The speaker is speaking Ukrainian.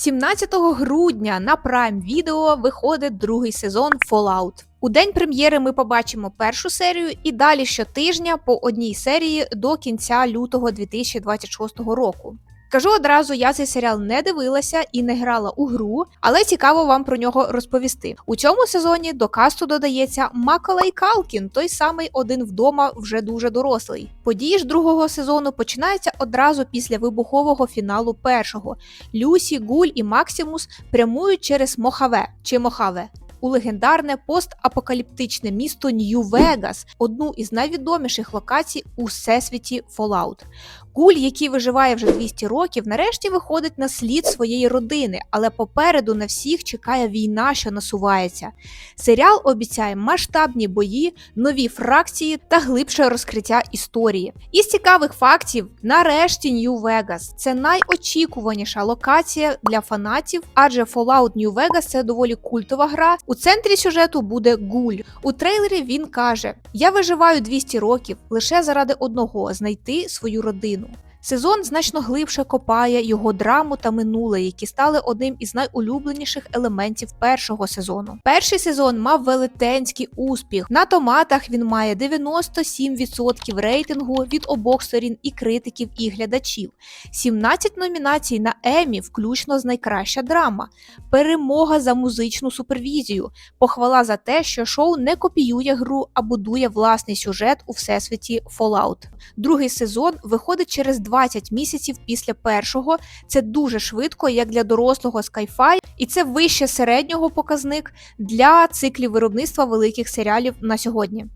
17 грудня на Prime Video виходить другий сезон Fallout. У день прем'єри ми побачимо першу серію і далі щотижня по одній серії до кінця лютого 2026 року. Кажу одразу, я цей серіал не дивилася і не грала у гру, але цікаво вам про нього розповісти. У цьому сезоні до касту додається Макалей Калкін, той самий один вдома вже дуже дорослий. Події ж другого сезону починаються одразу після вибухового фіналу першого. Люсі, Гуль і Максимус прямують через Мохаве чи Мохаве. У легендарне постапокаліптичне місто Нью-Вегас, одну із найвідоміших локацій у всесвіті Fallout. Гуль, який виживає вже 200 років, нарешті виходить на слід своєї родини, але попереду на всіх чекає війна, що насувається. Серіал обіцяє масштабні бої, нові фракції та глибше розкриття історії. Із цікавих фактів, нарешті Нью-Вегас це найочікуваніша локація для фанатів, адже Fallout New Vegas це доволі культова гра. У центрі сюжету буде Гуль. У трейлері він каже: Я виживаю 200 років лише заради одного знайти свою родину. Сезон значно глибше копає його драму та минуле, які стали одним із найулюбленіших елементів першого сезону. Перший сезон мав велетенський успіх. На томатах він має 97% рейтингу від обох сторін і критиків, і глядачів. 17 номінацій на Емі, включно з найкраща драма, перемога за музичну супервізію, похвала за те, що шоу не копіює гру, а будує власний сюжет у всесвіті Fallout. Другий сезон виходить через 20 місяців після першого. Це дуже швидко, як для дорослого Sci-Fi, і це вище середнього показник для циклів виробництва великих серіалів на сьогодні.